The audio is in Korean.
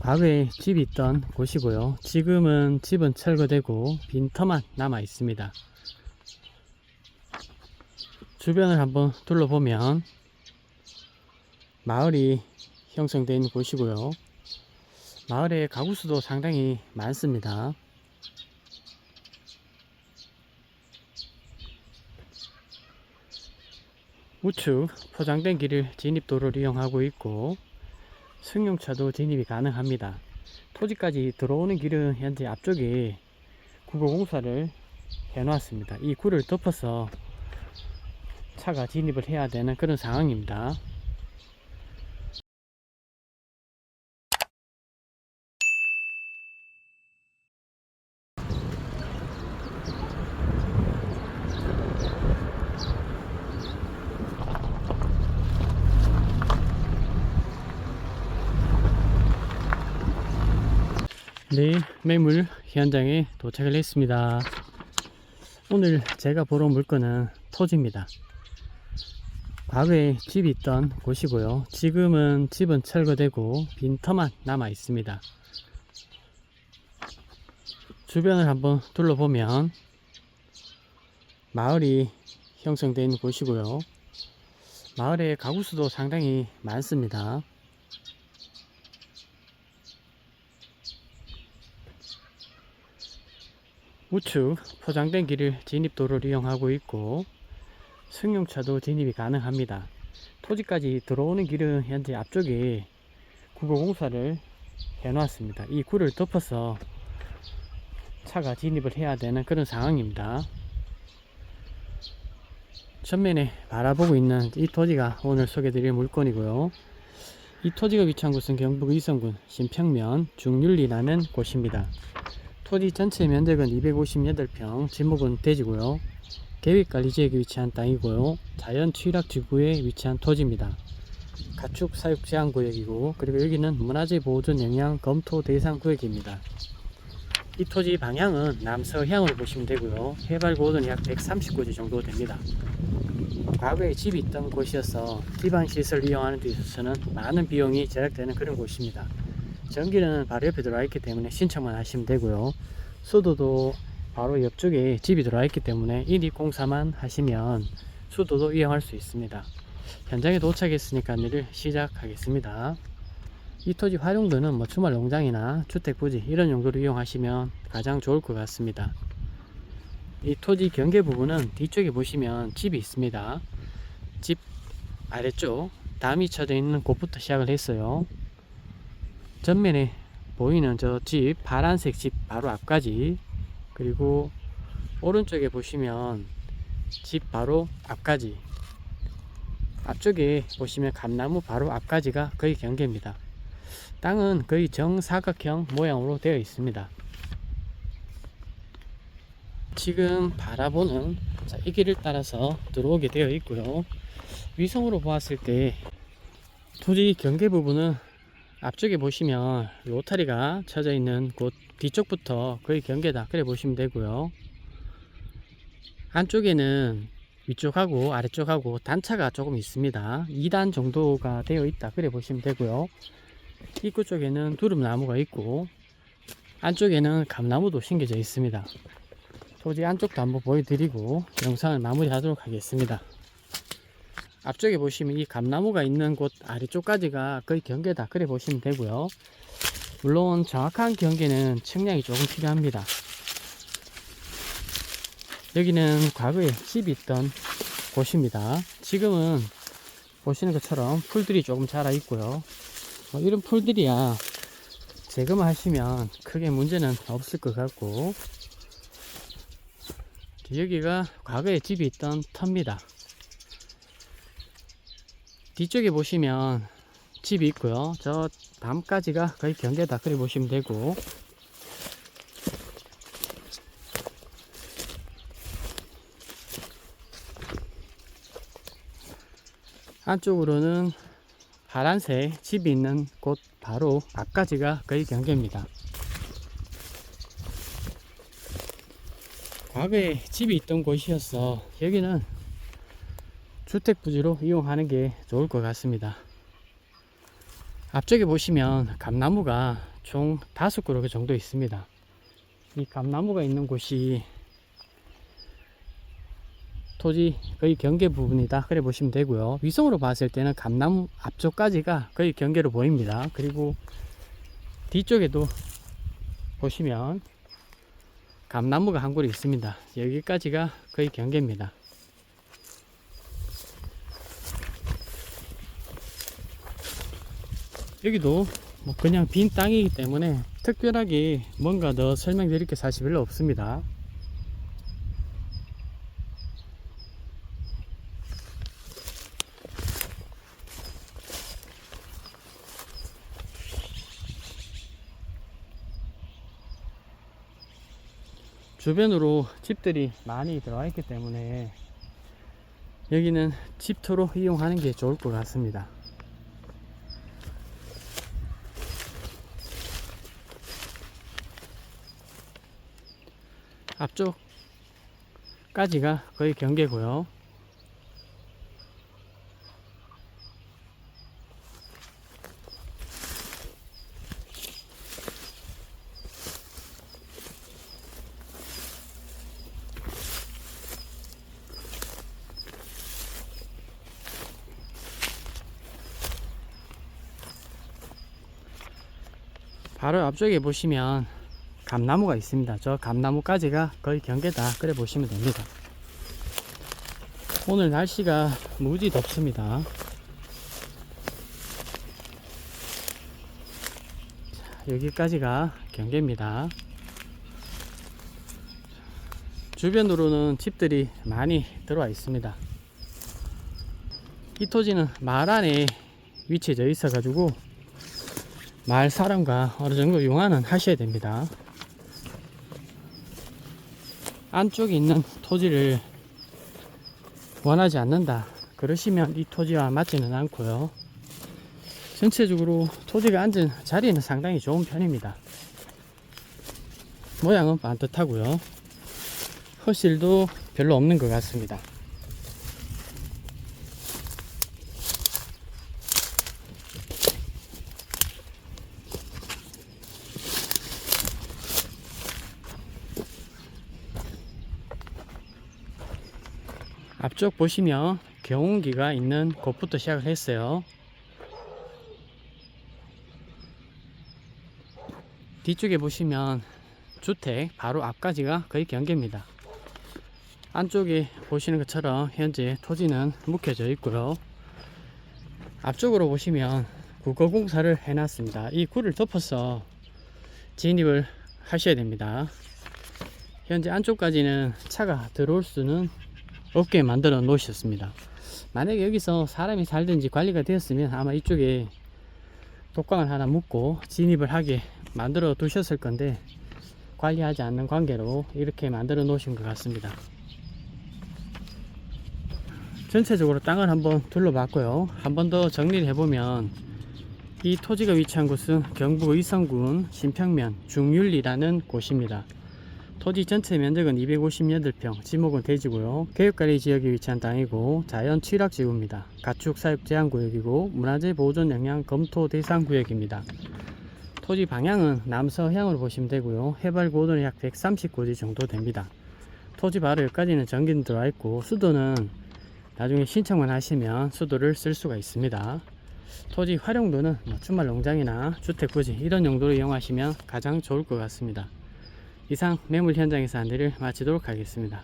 과거에 집이 있던 곳이고요. 지금은 집은 철거되고 빈터만 남아 있습니다. 주변을 한번 둘러보면 마을이 형성된 곳이고요. 마을에 가구 수도 상당히 많습니다. 우측 포장된 길을 진입도로를 이용하고 있고 승용차도 진입이 가능합니다. 토지까지 들어오는 길은 현재 앞쪽에 국어 공사를 해놨습니다. 이 굴을 덮어서 차가 진입을 해야 되는 그런 상황입니다. 네, 매물 현장에 도착을 했습니다. 오늘 제가 보러 온 물건은 토지입니다. 과거에 집이 있던 곳이고요. 지금은 집은 철거되고 빈터만 남아 있습니다. 주변을 한번 둘러보면 마을이 형성된 곳이고요. 마을에 가구 수도 상당히 많습니다. 우측 포장된 길을 진입도로를 이용하고 있고 승용차도 진입이 가능합니다. 토지까지 들어오는 길은 현재 앞쪽에 국어공사를 해놨습니다. 이 굴을 덮어서 차가 진입을 해야 되는 그런 상황입니다. 전면에 바라보고 있는 이 토지가 오늘 소개드릴 물건이고요. 이 토지가 위치한 곳은 경북 의성군 신평면 중률리라는 곳입니다. 토지 전체 면적은 258평, 지목은 대지고요. 계획관리지역에 위치한 땅이고요. 자연 취락 지구에 위치한 토지입니다. 가축 사육 제한 구역이고 그리고 여기는 문화재 보존 영향 검토 대상 구역입니다. 이 토지 방향은 남서향으로 보시면 되고요. 해발 고도는 약 139지 정도 됩니다. 과거에 집이 있던 곳이어서 기반 시설 이용하는 데 있어서는 많은 비용이 절약되는 그런 곳입니다. 전기는 바로 옆에 들어와 있기 때문에 신청만 하시면 되고요. 수도도 바로 옆쪽에 집이 들어와 있기 때문에 인입 공사만 하시면 수도도 이용할 수 있습니다. 현장에 도착했으니까 일을 시작하겠습니다. 이 토지 활용도는 뭐 주말 농장이나 주택 부지 이런 용도로 이용하시면 가장 좋을 것 같습니다. 이 토지 경계 부분은 뒤쪽에 보시면 집이 있습니다. 집 아래쪽 담이 쳐져 있는 곳부터 시작을 했어요. 전면에 보이는 저 집 파란색 집 바로 앞까지 그리고 오른쪽에 보시면 집 바로 앞까지 앞쪽에 보시면 감나무 바로 앞까지가 거의 경계입니다. 땅은 거의 정사각형 모양으로 되어 있습니다. 지금 바라보는 자, 이 길을 따라서 들어오게 되어 있고요. 위성으로 보았을 때 토지 경계 부분은 앞쪽에 보시면 로타리가 쳐져 있는 곳 뒤쪽부터 거의 경계다. 그래 보시면 되고요. 안쪽에는 위쪽하고 아래쪽하고 단차가 조금 있습니다. 2단 정도가 되어 있다. 그래 보시면 되고요. 입구 쪽에는 두릅나무가 있고 안쪽에는 감나무도 심겨져 있습니다. 토지 안쪽도 한번 보여드리고 영상을 마무리 하도록 하겠습니다 앞쪽에 보시면 이 감나무가 있는 곳 아래쪽까지가 거의 경계다 그래 보시면 되고요. 물론 정확한 경계는 측량이 조금 필요합니다. 여기는 과거에 집이 있던 곳입니다. 지금은 보시는 것처럼 풀들이 조금 자라 있고요. 뭐 이런 풀들이야 제거만 하시면 크게 문제는 없을 것 같고 여기가 과거에 집이 있던 터입니다 뒤쪽에 보시면 집이 있고요. 저 담까지가 거의 경계다 그래 보시면 되고 안쪽으로는 파란색 집이 있는 곳 바로 앞까지가 거의 경계입니다. 과거에 집이 있던 곳이어서 여기는 주택 부지로 이용하는 게 좋을 것 같습니다. 앞쪽에 보시면 감나무가 총 다섯 그루 정도 있습니다. 이 감나무가 있는 곳이 토지 거의 경계 부분이다. 그래 보시면 되고요. 위성으로 봤을 때는 감나무 앞쪽까지가 거의 경계로 보입니다. 그리고 뒤쪽에도 보시면 감나무가 한 그루 있습니다. 여기까지가 거의 경계입니다. 여기도 뭐 그냥 빈 땅이기 때문에 특별하게 뭔가 더 설명드릴 게 사실 별로 없습니다. 주변으로 집들이 많이 들어와 있기 때문에 여기는 집터로 이용하는 게 좋을 것 같습니다. 앞쪽까지가 거의 경계고요. 바로 앞쪽에 보시면 감나무가 있습니다. 저 감나무까지가 거의 경계다. 그래 보시면 됩니다. 오늘 날씨가 무지 덥습니다. 자, 여기까지가 경계입니다. 주변으로는 집들이 많이 들어와 있습니다. 이 토지는 마을 안에 위치해 있어 가지고 마을 사람과 어느 정도 용화는 하셔야 됩니다. 안쪽에 있는 토지를 원하지 않는다. 그러시면 이 토지와 맞지는 않고요. 전체적으로 토지가 앉은 자리는 상당히 좋은 편입니다. 모양은 반듯하고요. 허실도 별로 없는 것 같습니다. 앞쪽 보시면 경운기가 있는 곳부터 시작을 했어요. 뒤쪽에 보시면 주택 바로 앞까지가 거의 경계입니다. 안쪽에 보시는 것처럼 현재 토지는 묵혀져 있고요. 앞쪽으로 보시면 국어 공사를 해놨습니다. 이 굴을 덮어서 진입을 하셔야 됩니다. 현재 안쪽까지는 차가 들어올 수는 없게 만들어 놓으셨습니다. 만약에 여기서 사람이 살든지 관리가 되었으면 아마 이쪽에 독강을 하나 묶고 진입을 하게 만들어 두셨을 건데 관리하지 않는 관계로 이렇게 만들어 놓으신 것 같습니다. 전체적으로 땅을 한번 둘러봤고요. 한 번 더 정리를 해보면 이 토지가 위치한 곳은 경북 의성군 신평면 중율리라는 곳입니다. 토지 전체 면적은 258평, 지목은 대지고요. 개육관리 지역에 위치한 땅이고 자연 취락지구입니다. 가축 사육 제한 구역이고 문화재 보존 영향 검토 대상 구역입니다. 토지 방향은 남서향으로 보시면 되고요. 해발 고도는 약 139지 정도 됩니다. 토지 바로 여기까지는 전기는 들어와 있고 수도는 나중에 신청만 하시면 수도를 쓸 수가 있습니다. 토지 활용도는 뭐 주말 농장이나 주택 부지 이런 용도로 이용하시면 가장 좋을 것 같습니다. 이상 매물 현장에서 안내를 마치도록 하겠습니다.